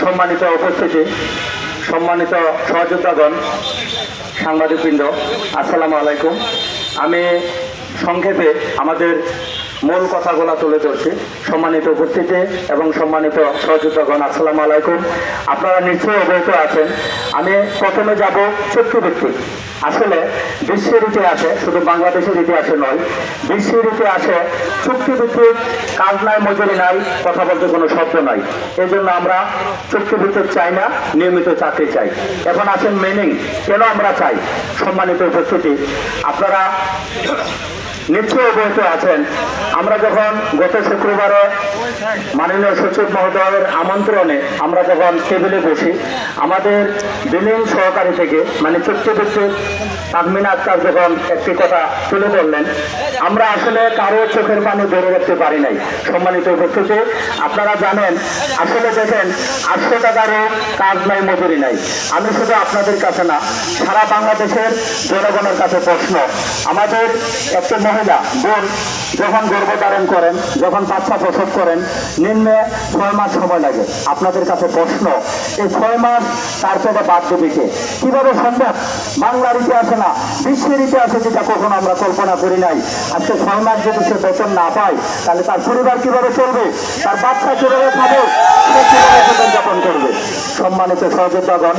সম্মানিত উপস্থিতি সম্মানিত সহযোদ্ধাগণ সাংবাদিকবৃন্দ আসসালামু আলাইকুম। আমি সংক্ষেপে আমাদের মূল কথাগুলো তুলে ধরছি। সম্মানিত উপস্থিতি এবং সম্মানিত সহযোদ্ধাগণ, আসসালামু আলাইকুম। আপনারা নিশ্চয়ই অবগত আছেন। আমি প্রথমে যাব চুক্তিভিত্তিক আসলে বিশ্বের ইতিহাসে, শুধু বাংলাদেশের ইতিহাসে নয়, বিশ্বের ইতিহাসে চুক্তিভিত্তিক কাজ নাই মজুরি নাই, কথা বলতে কোনো শব্দ নাই। এই জন্য আমরা চুক্তিভিত্তিক চাই না, নিয়মিত চাকরি চাই। এখন আছেন মেনিং কেন আমরা চাই? সম্মানিত উপস্থিতি, আপনারা নিশ্চয়ই অবগত আছেন। আমরা যখন গত শুক্রবারে মাননীয় সচিব মহোদয়ের আমন্ত্রণে আমরা যখন টেবিলে বসি, আমাদের বিলিং সহকারী থেকে মানে চুক্তিভিত্তিক তাকমিনা আক্তার যখন একটি কথা তুলে ধরলেন, আমরা আসলে কারও চোখের পানি ধরে রাখতে পারি নাই। সম্মানিত উপস্থিতি, আপনারা জানেন, আসলে দেখেন, আটশো টাকারও কাজ নাই, মজুরি নাই। আমি শুধু আপনাদের কাছে না, সারা বাংলাদেশের জনগণের কাছে প্রশ্ন, আমাদের একটা মহিলা বোন যখন গর্ভধারণ করেন, যখন বাচ্চা প্রসব করেন, নিম্নে ছয় মাস সময় লাগে। আপনাদের কাছে প্রশ্ন, এই ছয় মাস তারপরে বাদ দেবে কীভাবে সম্ভব? বাংলার ইতিহাসে না, বিশ্বের ইতিহাসে যেটা কখনো আমরা কল্পনা করি নাই। আজকে ছয় মাস যদি সে বেতন না পায়, তাহলে তার পরিবার কীভাবে চলবে? তার বাচ্চা কীভাবে খাবে? সে কীভাবে জীবনযাপন করবে? সম্মানিত সহযোদ্ধাগণ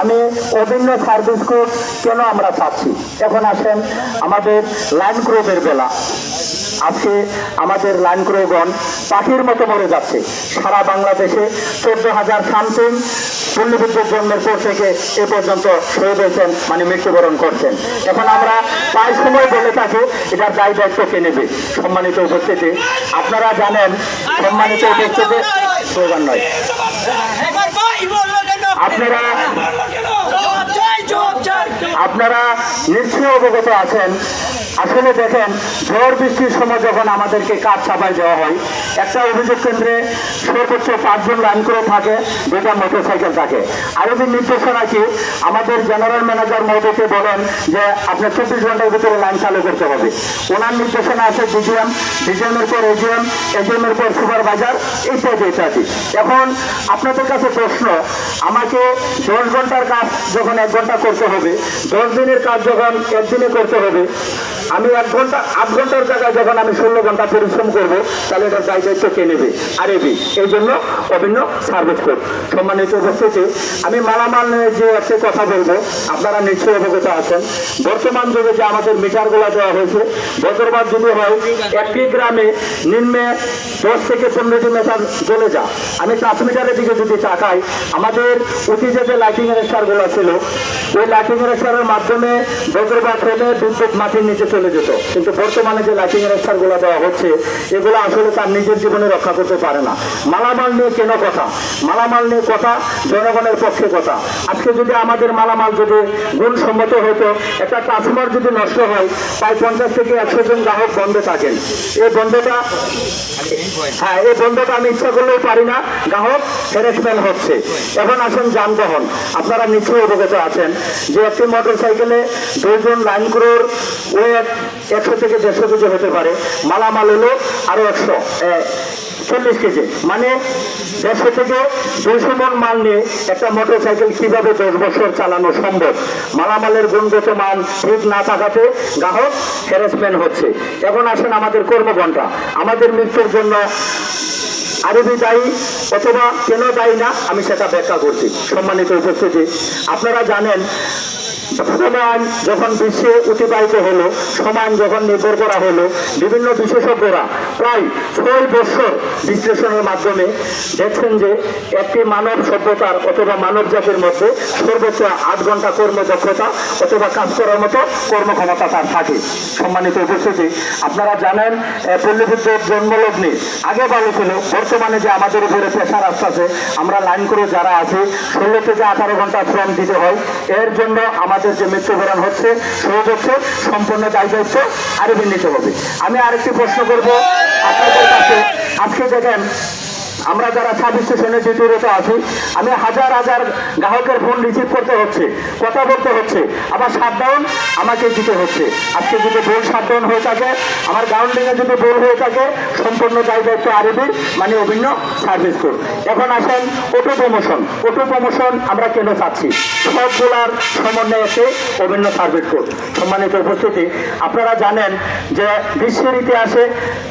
আমি অভিন্ন সার্ভিস কোড কেন আমরা চাচ্ছি এখন আসেন আমাদের লাইন ক্রোবের বেলা। আজকে আমাদের লাইন ক্রোগণ পাখির মতো মরে যাচ্ছে। সারা বাংলাদেশে চোদ্দ হাজার সামথিং পল্লীবিদ্যুৎ জন্মের পর থেকে এ পর্যন্ত শহীদ হয়েছেন মানে মৃত্যুবরণ করছেন। এখন আমরা প্রায় সময় বলে থাকি, এটার দায় দায়িত্ব কে নেবে? সম্মানিত উপস্থিতি, আপনারা জানেন, সম্মানিত উপস্থিতি, স্লোগান নয়। আপনারা আপনারা নিশ্চয়ই অবগত আছেন। আসলে দেখেন ঝড় বৃষ্টির সময় যখন আমাদেরকে কাজ চাপাই দেওয়া হয়, একটা অভিযোগ কেন্দ্রে সর্বোচ্চ পাঁচজন লাইন করে থাকে দুটা মোটরসাইকেল থাকে। আরবি নির্দেশনা কি, আমাদের জেনারেল ম্যানেজার মহোদয়কে বলেন যে আপনার চব্বিশ ঘণ্টার ভিতরে লাইন চালু করতে হবে। ওনার নির্দেশনা আছে ডিজিএম, ডিজিএমের পর এজিএম, এজিএমের পর সুপারভাইজার, ইত্যাদি ইত্যাদি। এখন আপনাদের কাছে প্রশ্ন, আমাকে দশ ঘণ্টার কাজ যখন এক ঘণ্টা করতে হবে, দশ দিনের কাজ যখন একদিনে করতে হবে আমি এক ঘণ্টা আট ঘণ্টার জায়গায় যখন আমি ষোলো ঘণ্টা পরিশ্রম করব, তাহলে এটার দায় দায়িত্ব কে নেবে? আর এবি এই জন্য অভিন্ন সার্ভিস কোড। সম্মানিত উপস্থিতি, আমি মালামাল যে একটি কথা বলব, আপনারা নিশ্চয়ই অবগত আছেন। বর্তমান যুগে যে আমাদের মিটারগুলো দেওয়া হয়েছে বছরবার যদি হয় একটি গ্রামে নিম্নে দশ থেকে পনেরোটি মিটার চলে যা আমি ট্রান্সমিটারের দিকে যদি তাকাই, আমাদের অতীতে যে লাইটিং স্টারগুলো ছিল, ওই লাইটিং স্টারের মাধ্যমে বজ্রপাত হলে বিদ্যুৎ মাটির নিচে চলে যেত। কিন্তু বর্তমানে যে লাইটিং স্টারগুলো দেওয়া হচ্ছে, এগুলো আসলে তার নিজের জীবনে রক্ষা করতে পারে না। মালামাল নিয়ে কেন কথা? মালামাল নিয়ে কথা, জনগণের পক্ষে কথা। আজকে যদি আমাদের মালামাল যদি গুণসম্মত হতো, একটা ট্রান্সফার যদি নষ্ট হয় প্রায় পঞ্চাশ থেকে একশো জন গ্রাহক বন্ধে থাকেন। এই বন্ধটা হ্যাঁ এই বন্ধটা আমি ইচ্ছা করলেও পারি না। গ্রাহক হ্যারাসমেন্ট হচ্ছে। এখন আসেন যানবাহন। আপনারা নিশ্চয়ই অবগত আছেন যে একটি মোটর সাইকেলে দুজন লাইন ক্রোর ওয়েট একশো থেকে দেড়শো কেজি হতে পারে। মালামাল হলো আরও একশো চল্লিশ কেজি। মানে দেড়শো থেকে দুইশো মন মাল নিয়ে একটা মোটর সাইকেল কীভাবে দশ বছর চালানো সম্ভব? মালামালের গুণগত মান ঠিক না থাকাতে গ্রাহক হ্যারাসমেন্ট হচ্ছে। এখন আসেন আমাদের কর্মঘণ্টা। আমাদের মৃত্যুর জন্য আরবি দায়ী অথবা কেন দায়ী না, আমি সেটা ব্যাখ্যা করছি। সম্মানিত উপস্থিতি। আপনারা জানেন সমান যখন বিশ্বে অতিবাহিত হলো সমান যখন নির্ভর করা হলো, বিভিন্ন বিশেষজ্ঞরা প্রায় ছয় বছর বিশ্লেষণের মাধ্যমে দেখছেন যে একটি মানব সভ্যতার অথবা মানব জাতির মধ্যে সর্বোচ্চ আট ঘণ্টা কর্মদক্ষতা অথবা কাজ করার মতো কর্মক্ষমতা তার থাকে। সম্মানিত উপস্থিতি, আপনারা জানেন পল্লী জন্মলগ্নে আগে ভালো ছিল, বর্তমানে যে আমাদের উপরে প্রেশার আসতেছে, আমরা লাইন করে যারা আছে, ষোলো থেকে আঠারো ঘণ্টা শ্রম দিতে হয়। এর জন্য আমাদের যে মৃত্যুবরণ হচ্ছে শুরু হচ্ছে, সম্পূর্ণ দায়ী দায়িত্ব আরও নিতে হবে। আমি আরেকটি প্রশ্ন করব। আপনাদের কাছে আজকে দেখেন আমরা যারা সাব স্টেশনে ডিউটিরত আছি, আমি হাজার হাজার গ্রাহকের ফোন রিসিভ করতে হচ্ছে, কথা বলতে হচ্ছে। আবার শাটডাউন আমাকে দিতে হচ্ছে। আজকে যদি বোল শাটডাউন হয়ে থাকে, আমার গ্রাউন্ডিংয়ে যদি বোল হয়ে থাকে, সম্পূর্ণ দায় দায়িত্ব আরবির মানে অভিন্ন সার্ভিস কোড এখন আসেন অটো প্রমোশন অটো প্রমোশন আমরা কেন চাচ্ছি? সবগুলার সমন্বয়ে একটি অভিন্ন সার্ভিস কোড সম্মানিত উপস্থিতি, আপনারা জানেন যে বিশ্বের ইতিহাসে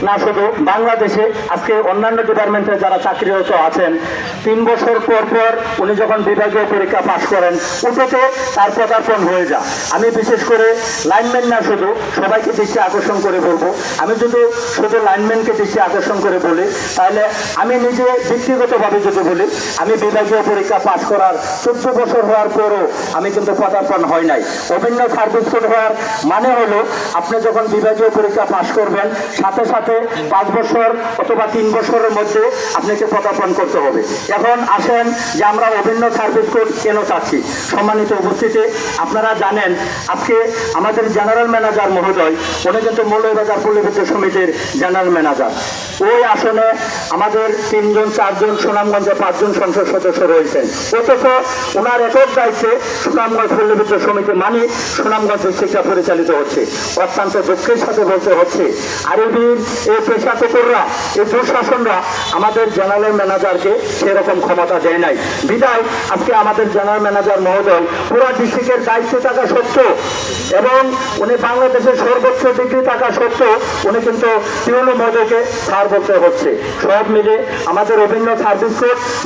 না শুধু বাংলাদেশে, আজকে অন্যান্য ডিপার্টমেন্টে যারা চাকরিরত আছেন। তিন বছর পর পর উনি যখন বিভাগীয় পরীক্ষা পাশ করেন, উঠোতে তার পদার্পণ হয়ে যায়। আমি বিশেষ করে লাইনম্যান না শুধু, সবাইকে দৃষ্টি আকর্ষণ করে বলব। আমি যদি শুধু লাইনম্যানকে দৃষ্টি আকর্ষণ করে বলি, তাহলে আমি নিজে ব্যক্তিগতভাবে যদি বলি, আমি বিভাগীয় পরীক্ষা পাশ করার চোদ্দ বছর হওয়ার পরও আমি কিন্তু পদার্পণ হয় নাই। অভিন্ন সার্ভিস কোড হওয়ার মানে হলো, আপনি যখন বিভাগীয় পরীক্ষা পাশ করবেন, সাথে সাথে পাঁচ বছর অথবা তিন বছরের মধ্যে আপনাকে পদার্পণ করতে হবে। এখন আসেন যে আমরা অভিন্ন সার্ভিস কোড কেন চাচ্ছি। সম্মানিত উপস্থিতি, আপনারা জানেন, আজকে আমাদের জেনারেল ম্যানেজার মহোদয়, উনি কিন্তু মৌলবাজার পল্লীবিদ্যুৎ সমিতির জেনারেল ম্যানেজার। ওই আসনে আমাদের তিনজন, চারজন সুনামগঞ্জে পাঁচজন সংসদ সদস্য রয়েছেন। অথচ ওনার একক দায়িত্বে সুনামগঞ্জ পল্লীবিদ্যুৎ সমিতি মানে সুনামগঞ্জ ডিস্ট্রিক্টটা পরিচালিত হচ্ছে। অত্যন্ত দুঃখের সাথে বলতে হচ্ছে আরবির এই পেশা কুকুররা এই দুঃশাসনরা আমাদের জেনারেল ম্যানেজারকে সেরকম ক্ষমতা দেয় নাই। বিদায়, আজকে আমাদের জেনারেল ম্যানেজার মহোদয় পুরো ডিস্ট্রিক্টের দায়িত্ব থাকা সত্ত্বেও এবং উনি বাংলাদেশের সর্বোচ্চ ডিগ্রি থাকা সত্ত্বেও উনি কিন্তু তৃণমূল ছাড় বলতে হচ্ছে। সব মিলে আমাদের অভিন্ন সার্ভিস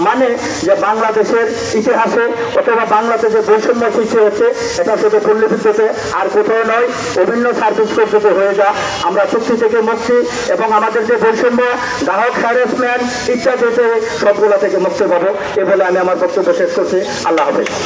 মানে যে বাংলাদেশের ইতিহাসে অথবা বাংলাদেশে বৈষম্য সৃষ্টি হচ্ছে, এটা শুধু পল্লী বিদ্যুতে আর কোথাও নয়, অভিন্ন সার্ভিস যদি হয়ে যা আমরা চুক্তি থেকে মুক্তি এবং আমাদের যে বৈষম্য, গ্রাহক হ্যারাসমেন্ট ইত্যাদিতে সবগুলো থেকে মুক্তি পাবো, এ বলে আমি আমার বক্তব্য শেষ করছি। আল্লাহ হাফেজ।